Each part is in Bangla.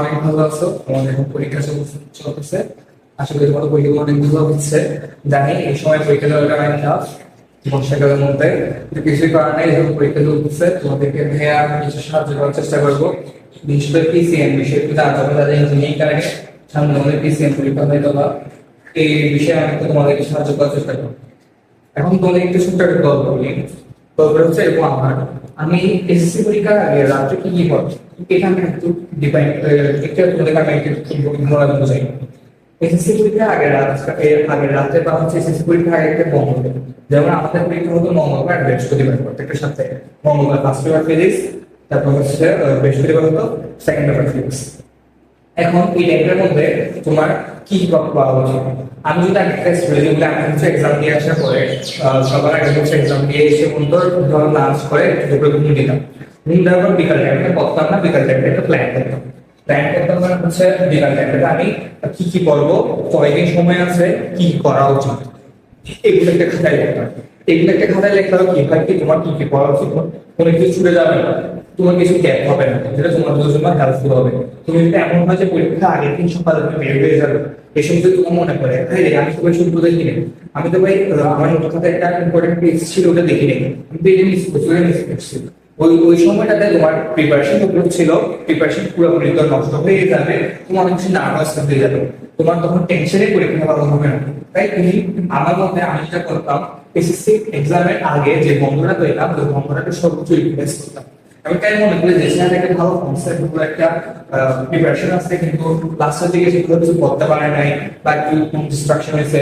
অনেক ভালো আছো। তোমাদের এখন পরীক্ষা চলতেছে। আশা পরীক্ষা অনেক ভালো হচ্ছে। জানি, এই সময় পরীক্ষা দেওয়াটা অনেক টাফ বর্ষাকালের মধ্যে তোমাদেরকে ভাইয়া কিছু সাহায্য করার চেষ্টা করব। বিশেষ করে তাদের ইঞ্জিনিয়ারিং কারণে। সামনে আমাদের পিসিএম পরীক্ষা হয়ে তোলা এই বিষয়ে আমি তোমাদেরকে সাহায্য করার চেষ্টা এখন তোমাদের একটু ছোট্ট একটা গল্প আমার আমি এসএসসি পরীক্ষার আগে রাত্রে কি কি আমি একটু ডিপেন্ড তোমাদের আমি একটু বোঝাই এসএসসি পরীক্ষার আগে আগে রাতে বা হচ্ছে এসএসসি পরীক্ষার আগে একটা যেমন আমাদের পরীক্ষা হতো মঙ্গলবার, বৃহস্পতিবার, প্রত্যেকটা সপ্তাহে। মঙ্গলবার ফার্স্ট পেপার ফিজিক্স তারপর হচ্ছে বৃহস্পতিবার হতো সেকেন্ড পেপার ফিজিক্স এখন এই টাইমের মধ্যে তোমার কি পাওয়া উচিত? আমি যদি একটা টেস্ট হয়ে যেগুলো আমি হচ্ছে এক্সাম দিয়ে আসার পরে সবার আগে হচ্ছে এক্সাম দিয়ে এসে বন্ধু ধরো লাঞ্চ করে দুপুরে ঘুম দিতাম ঘুম দেওয়ার পর বিকাল টাইমটা করতাম না, বিকাল টাইমটা একটা প্ল্যান করতাম। প্ল্যান করতাম মানে হচ্ছে বিকাল টাইমটা আমি কি কি করব, কয়দিন সময় আছে, কি করা উচিত? এগুলো একটা খাতায় হবে এগুলো একটা খাতায় হবে কি কি, তোমার কি কি করা উচিত? কোনো কিছু ছুটে যাবে না। তোমার কিছু গ্যাপ হবে না। যেটা তোমার জন্য হেল্পফুল হবে। তুমি যদি এমন হয় যে পরীক্ষা আগের দিন সকালে তুমি বের হয়ে যাবে, এসব যদি তোমার মনে করে হ্যাঁ আমি তো ভাই শুধু দেখি নি আমি তো ভাই, আমার খাতায় একটা ইম্পর্টেন্ট পেজ ছিল, ওটা দেখি নি আমি তো এটা মিস করছি মিস করছি। ওই ওই সময়টাতে তোমার প্রিপারেশন উপর ছিল প্রিপারেশন পুরোপুরি তো নষ্ট হয়ে যাবে। তোমার কিছু নার্ভাস হয়ে যাবে। তোমার তখন টেনশনে পরীক্ষা ভালো হবে না। তাই তুমি আমার মধ্যে আমি যেটা করতাম এসএসসি এক্সামের আগে যে বন্ধুরা পেতাম ওই বন্ধুরাকে সর্বোচ্চ রিকোয়েস্ট করতাম। আমি তাই মনে করি যে সেখানে একটা ভালো কনসেপ্ট পুরো একটা প্রিপারেশন আছে, কিন্তু লাস্টের দিকে সেগুলো কিছু করতে পারে নাই, বা একটু ডিস্ট্রাকশন হয়েছে।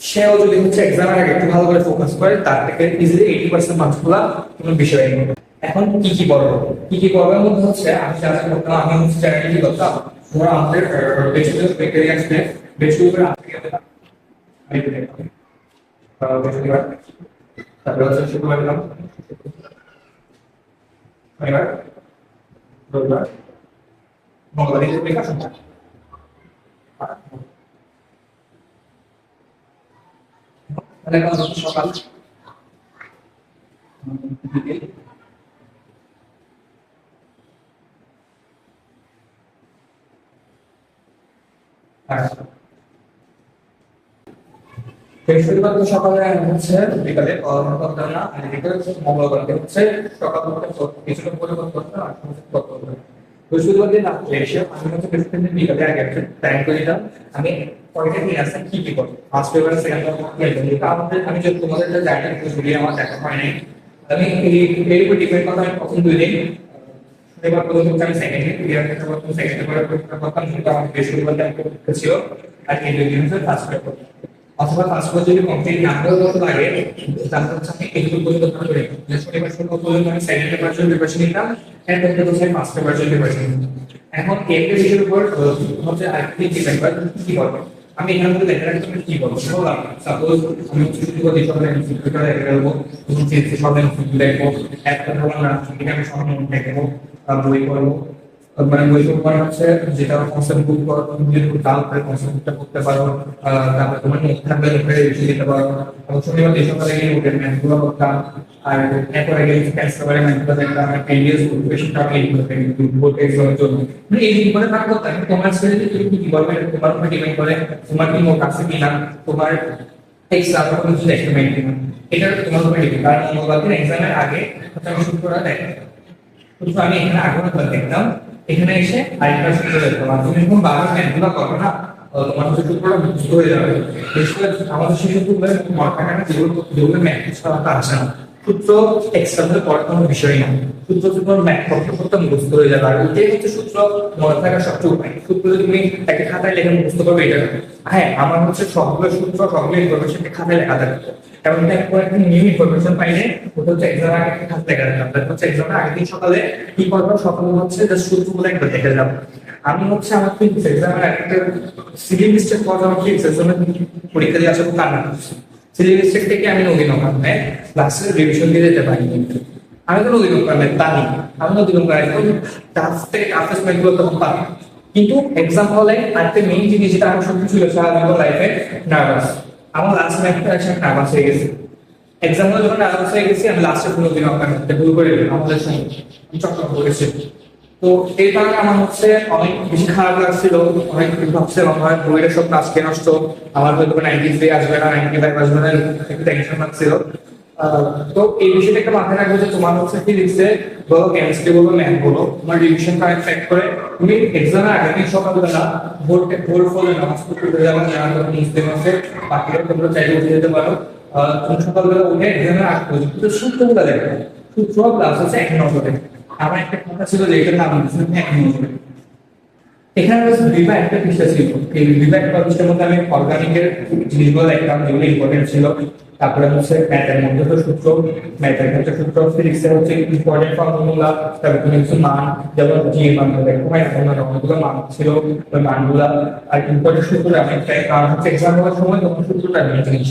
সেও যদি হচ্ছে এক্সামের আগে একটু ভালো করে ফোকাস করে, তার থেকে ইজিলি এইটি পার্সেন্ট মার্কসগুলো কোনো বিষয় নেই। এখন কি কি করব? কি কি করবার মধ্যে হচ্ছে, আমি যা যা করতাম, আমি হচ্ছে চ্যানেল কি করতাম তোমরা আমাদের বেসিক্যালি বেকারি আসবে বেসিক্যালি আজকে আমি দেখতাম বৃহস্পতিবার তারপরে হচ্ছে শুক্রবার দিলাম শনিবার রবিবার মঙ্গলবার এই পরীক্ষা হচ্ছে সকাল বিকেল আর বৃহস্পতিবার তো সকালে হচ্ছে বিকালে করতাম না বিকেলে হচ্ছে মঙ্গলবারকে হচ্ছে সকাল থেকে কিছুটা পরিবর্তন করতে। বৃহস্পতিবার দিন রাত্রে এসে আমি হচ্ছে বৃহস্পতিবার বিকালে আগে একটা প্ল্যান করে দিতাম আমি পরের দিন আসে কি কি করব? ফার্স্ট পেপার সেকেন্ড পেপার আমাদের, আমি যদি তোমাদের জায়গাটা ঘুরিয়ে আমার দেখা হয় নাই, আমি এর উপর ডিপেন্ড করতাম আমি প্রথম দুই দিন এবার প্রথম হচ্ছে আমি সেকেন্ড ইয়ার করতে পারতাম সেকেন্ড পেপার পরীক্ষা করতাম কিন্তু আমার বৃহস্পতিবার ছিল। আর এই দুই দিন হচ্ছে ফার্স্ট পেপার অথবা পাসপোর্ট যদি কমপ্লিট না করে মতো লাগে, তাহলে হচ্ছে আমি এইটুকু পর্যন্ত করে শনিবার শুরু পর্যন্ত আমি সেকেন্ড পেপার জন্য প্রিপারেশন নিতাম এরপর থেকে হচ্ছে ফার্স্ট পেপার জন্য প্রিপারেশন এখন বিষয়ের উপর হচ্ছে আরেকটি ডিপেন্ড কি করবে আমি এখানে মধ্যে লেখা রাখি তুমি কি বলব বললাম সাপোজ আমি হচ্ছে শুধু করে সবাই কম্পিউটার রেখে দেবো তুমি চেয়েছি সবাই দেখব। একটা ধরুন না আমি সব দেখব বই করব মানে বই পড়া হচ্ছে যেটা কনসেপ্ট বুক করো তুমি যদি তাড়াতাড়ি কনসেপ্টটা করতে পারো। তারপরে তোমার নোট থাকবে নোটে দিতে পারো এবং শনিবার এই সকালে গিয়ে নোটের ম্যাথগুলো করতাম আর এরপর ক্যান্সেল করে ম্যাথগুলো দেখতাম। আর প্রিভিয়াস বেশি টাকা এইগুলো বুক এক্সামের জন্য মানে এই দিনগুলো থাক করতাম কিন্তু তোমার ছেলে তুমি কি করবে তোমার উপর ডিপেন্ড করে। তোমার কি নোট আছে কিনা? তোমার এক্সট্রা কোনো কিছু দেখতে পাই এটা তোমার উপর ডিপেন্ড কারণ দিন এক্সামের আগে আমি শুক্রবার দেখতাম কিন্তু আমি এখানে আগ্রহ দেখলাম এখানে এসে আরেকটা সূত্র দেখলাম আর তুমি যখন বারবার ম্যাথগুলো করো না? তোমার হচ্ছে সূত্রটা বুঝতে হয়ে যাবে। বিশেষ আমাদের সেই সূত্রগুলো মনে থাকে না, যেগুলো যেগুলো ম্যাথ ছাড়া আসে না সূত্র এক্সট্রা করে পড়ার কোনো বিষয় না সূত্র তোমার ম্যাথ করতে করতে মুখস্থ হয়ে যাবে আর এটাই হচ্ছে সূত্র। মনে থাকার সবচেয়ে উপায়। সূত্র যদি তুমি একটা খাতায় লেখা মুখস্থ করবে, এটা। হ্যাঁ আমার হচ্ছে সবগুলো সূত্র সবগুলো ইনফরমেশন খাতায় লেখা থাকবে। এবং তারপর একটা নিউ ইনফরমেশন পাইলে ওটা হচ্ছে এক্সাম আগে একটা খাতা হচ্ছে এক্সামের আগের দিন সকালে কি করব, সকালে হচ্ছে জাস্ট সূত্রগুলো একবার দেখে যাব। আমি হচ্ছে আমার ফিজিক্স এক্সামের একটা পর আমার ফিজিক্স এক্সামের পরীক্ষা দিয়ে আসব কান্না করছি থেকে আমি নদী নৌকায় ক্লাসে রিভিশন দিয়ে যেতে পারি। আমি তো নদী নৌকার জানি আমি নদী নৌকায় টাফ থেকে ম্যাথগুলো তখন পারি কিন্তু এক্সাম হলে আরেকটা মেইন জিনিস যেটা আমার জীবন লাইফে নার্ভাস আমার লাস্ট ম্যাথটা এসে নার্ভাস হয়ে গেছে। এক্সাম্পল যখন অ্যালাউন্স হয়ে গেছি, আমি লাস্টে কোনো দিন আপনার ভুল করে আমাদের সঙ্গে চট্টগ্রাম করেছি। তো এই কারণে আমার হচ্ছে অনেক বেশি খারাপ লাগছিল, অনেক ভাবছিলাম, আমার বইয়ের সব আজকে নষ্ট, আমার হয়তো নাইনটি থ্রি আসবে না নাইনটি ফাইভ আসবে না, একটু টেনশন লাগছিল। তো এই বিষয়টা একটা মাথায় রাখবে যে তোমার হচ্ছে ফিজিক্সে বলো কেমিস্ট্রি বলো ম্যাথ বলো, তোমার রিভিশন কারেক্ট করে তুমি এক্সামে আগে দিন সকালবেলা ভোর ভোর ফলে নামাজ পড়তে যাবে, যারা তখন মুসলিম আছে, বাকিরা তোমরা চাইলে উঠে যেতে পারো। তুমি সকালবেলা উঠে এক্সামের আগ পর্যন্ত সূত্রগুলো দেখো। সূত্র ক্লাস আছে এক নম্বরে। আমার একটা কথা ছিল যে এটা নাম এক নম্বরে। এখানে হচ্ছে বিভা একটা পৃষ্ঠা ছিল। এই বিভা একটা পৃষ্ঠার মধ্যে আমি অর্গানিকের জিনিসগুলো দেখলাম, যেগুলো ইম্পর্টেন্ট ছিল। তারপরে হচ্ছে ম্যাথের মধ্যে তো সূত্র ম্যাথের ক্ষেত্রে সূত্র ফিজিক্সের হচ্ছে ইম্পর্টেন্ট ফর্মুলা তারপরে তুমি কিছু মান, যেমন জি মান দেখো, হয় অনেকগুলো মান ছিল। ওই মানগুলা আর ইম্পর্টেন্ট সূত্র আমি হচ্ছে এক্সাম হওয়ার সময় তখন সূত্রটা জিনিস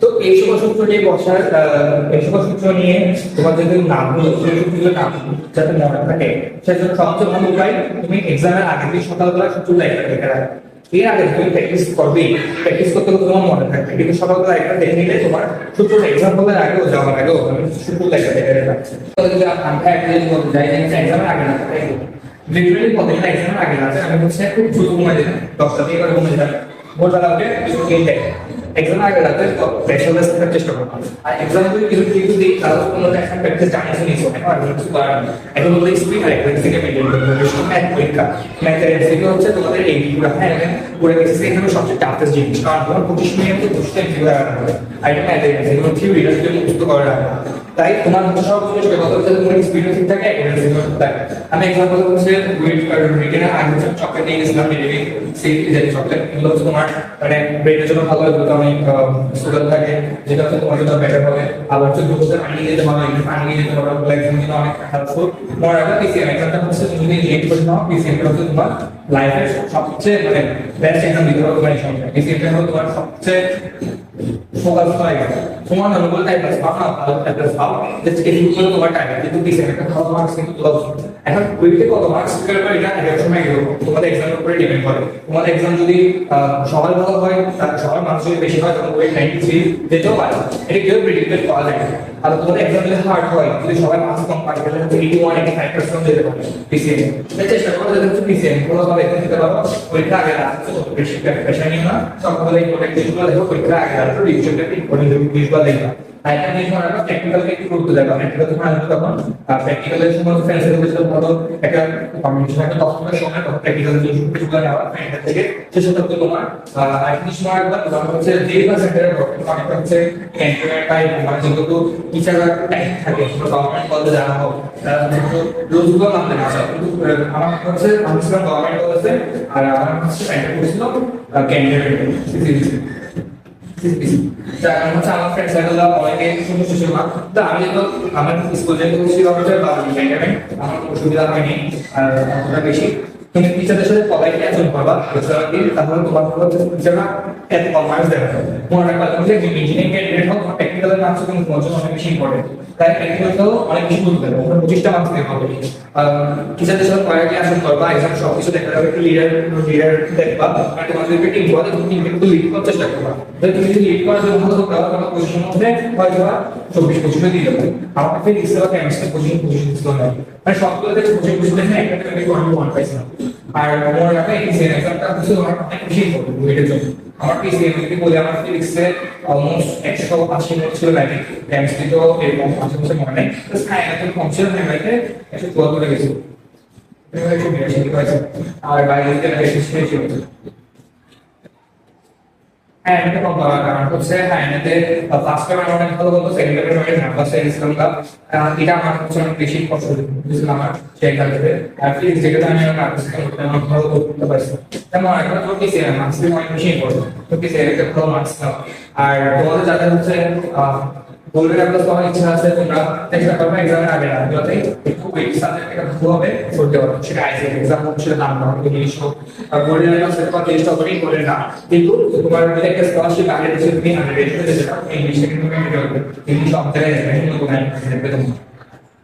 তো এই নিয়ে বসার এই সকল সূত্র নিয়ে তোমার যদি নামগুলো সেই সূত্রগুলো ভালো তুমি এক্সামের আগে দিন সকালবেলা সূত্রগুলো একটা দেখে রাখো তুমি প্র্যাকটিস করবে প্র্যাকটিস করতে তোমার মনে থাকবে, কিন্তু সকালবেলা একটা দেখে নিলে তোমার এক্সাম হলে আগেও যাওয়ার আগেও আমি সূত্রগুলো একটা দেখে রাখছি যদি আমরা একটা এক্সামের আগে না লিটারালি আমি হচ্ছে খুব দ্রুত ঘুমাই দিলাম দশটা দিয়ে ঘুমিয়ে যাবে ভোরবেলা উঠে তিনটে এক্সাম আগে রাতে প্রেশারলেস থাকার চেষ্টা করব আর এক্সাম যদি কিছু কিছু দিই তাহলে কোনো একটা প্র্যাকটিস জানিয়ে নিয়েছো এখন আমি কিছু করার এখন বলতে স্পিড আর একটা থেকে মেনটেন করতে হবে। ম্যাথ পরীক্ষা। ম্যাথের এমসিকিউ হচ্ছে তোমাদের এই পুরো হ্যাঁ পুরো এক্সারসাইজ এখানে সবচেয়ে টাফেস্ট জিনিস। কারণ তোমার পঁচিশ মিনিটে এমসিকিউ হবে আর এটা ম্যাথের এমসিকিউ থিওরিটা যদি মুক্ত করে। তাই তোমার কথা ঠিক থাকে থাকে আমি এক্সাম্পল হচ্ছে উইট রিটেন আগে হচ্ছে চকলেট নিয়ে সেই চকলেট এগুলো তোমার মানে ব্রেনের জন্য ভালো সুগার থাকে যেটা তোমার জন্য বেটার হবে। আবার হচ্ছে গ্লুকোজের পানি যেতে পারো একটু পানি নিয়ে যেতে পারো অনেক পিসিএম এক্সামটা হচ্ছে তুমি লেট করে নাও পিসিএম টা হচ্ছে তোমার লাইফের সবচেয়ে মানে বেস্ট এক্সাম দিতে হলো তোমার সবচেয়ে তোমার অনুকূল টাইপ আছে পাও না ভালো টাইপ আছে পাও যে এই গুলো তোমার টাইপ কিন্তু পিসিএম একটা ভালো মার্কস কিন্তু। এখন উইকে কত মার্কস ক্লিয়ার করে এটা এক সময় গেল তোমাদের এক্সামের উপরে ডিপেন্ড করে তোমাদের এক্সাম যদি সবার ভালো হয়, তার সবার মার্কস যদি বেশি হয় তখন ওয়েট নাইনটি থ্রি যেতেও পারে। এটা কেউ প্রেডিক্টেড করা যায়। আর তোমাদের এক্সাম যদি হার্ড হয়, যদি সবাই মার্কস কম পায়, তাহলে হচ্ছে eighty one eighty five percent যেতে পারে পিসিএম চেষ্টা করো যাতে হচ্ছে পিসিএম কোনো ভাবে এক্সাম দিতে পারো। পরীক্ষা আগে রাখছে বেশি প্রেশার নিও না। সকালে ইম্পর্টেন্ট জিনিসগুলো দেখো, পরীক্ষা আগে রাখছো রিভিশনটা ইম্পর্টেন্ট জিনিসগুলো দেখবা। আর একটা জিনিস একটু গুরুত্ব দেবা প্র্যাকটিক্যাল তোমার আসবে তখন প্র্যাকটিক্যালের সময় ফ্রেন্ডসের কাছে ধরো একটা কমিউনিকেশন একটা তখনকার সময় তখন প্র্যাকটিক্যাল জিনিসগুলো নেওয়া। ফ্রেন্ডের থেকে সেসব তো তোমার আহ, সময় একবার তোমার হচ্ছে যে বা সেন্টারের অনেকটা হচ্ছে ক্যান্টিনের টাইপ যেগুলো টিচাররা টাইম থাকে গভর্নমেন্ট জানা হোক রোজগুলো না কিন্তু আহ, আমার হচ্ছে গভর্নমেন্ট আর আমার হচ্ছে আমার ফ্রেন্ড তো আমি যেহেতু আমার স্কুল থেকে আমার অসুবিধা হয়নি আর অতটা বেশি। কিন্তু টিচারদের সাথে পলাই আচরণ করবা? কি তাহলে তোমার হচ্ছে টিচাররা এত কম দেবে মনে রাখবা তুমি যে ইঞ্জিনিয়ারিং ক্যান্ডিডেট হোক টেকনিক্যালের মার্কস কিন্তু তোমার জন্য অনেক বেশি ইম্পর্টেন্ট তাই টেকনিক্যালটাও অনেক বেশি গুরুত্ব দেবে ওখানে পঁচিশটা মার্কস দেওয়া হবে। টিচারদের সাথে পলাই আচরণ করবা এক্সাম সব কিছু দেখা যাবে, একটু লিডার লিডার দেখবা। আর তোমার যদি টিম বলে তুমি টিমকে একটু লিড করার চেষ্টা করবা। যদি তুমি যদি লিড করার জন্য করতে পারো তোমার পজিশন মধ্যে হয়তো চব্বিশ পঁচিশে দিয়ে দেবো। আমার কাছে বা কেমিস্ট্রি পজিশন পজিশন ছিল না মানে সবগুলো থেকে পঁচিশ পঁচিশ দেখে একটা থেকে আমি ওয়ান পাইছিলাম আর মনে রাখা এই সেম এক্সামটা হচ্ছে আমার অনেক বেশি ইম্পর্টেন্ট জন্য। আমার পিসিএম যদি বলি, আমার ফিজিক্সে অলমোস্ট একশো আশি মিনিট ছিল লাগে কেমিস্ট্রি তো এরকম আশেপাশে মনে নেই। তো সায়েন্সে কম ছিল সায়েন্সে একশো চুয়াত্তরে গেছিল। আর ছিয়াশি হয়েছে হ্যাঁ এটা করার কারণ হচ্ছে হ্যাঁ এতে ফার্স্ট টাইম আমার অনেক ভালো বলতো সেকেন্ড টাইম আমি নার্ভাস হয়ে গেছিলাম এটা আমার হচ্ছে অনেক বেশি কষ্ট হয়েছিল আমার সেখান থেকে আর প্লিজ যেটা আমি আমার নার্ভাস করতে আমার ভালো করতে পারছি। তেমন এখন তো কি সে মার্কস অনেক বেশি ইম্পর্টেন্ট তো কি একটা ভালো মার্কস আর তোমাদের যাদের হচ্ছে বলবে না প্লাস তোমার ইচ্ছা আছে তোমরা চেষ্টা করবে এক্সামের আগে রাতগুলোতে একটু উইক সাবজেক্ট একটা ভালো হবে করতে পারো সেটা আইসি এক্সাম হোক সেটা নাম হোক ইংলিশ হোক আর বোর্ডে না সেটা তোমার চেষ্টা করেই করে না কিন্তু তোমার যদি একটা স্কলারশিপ আগে দিচ্ছে তুমি আগে রেডি হতে যেটা ইংলিশে কিন্তু তুমি রেডি হবে ইংলিশ সব জায়গায়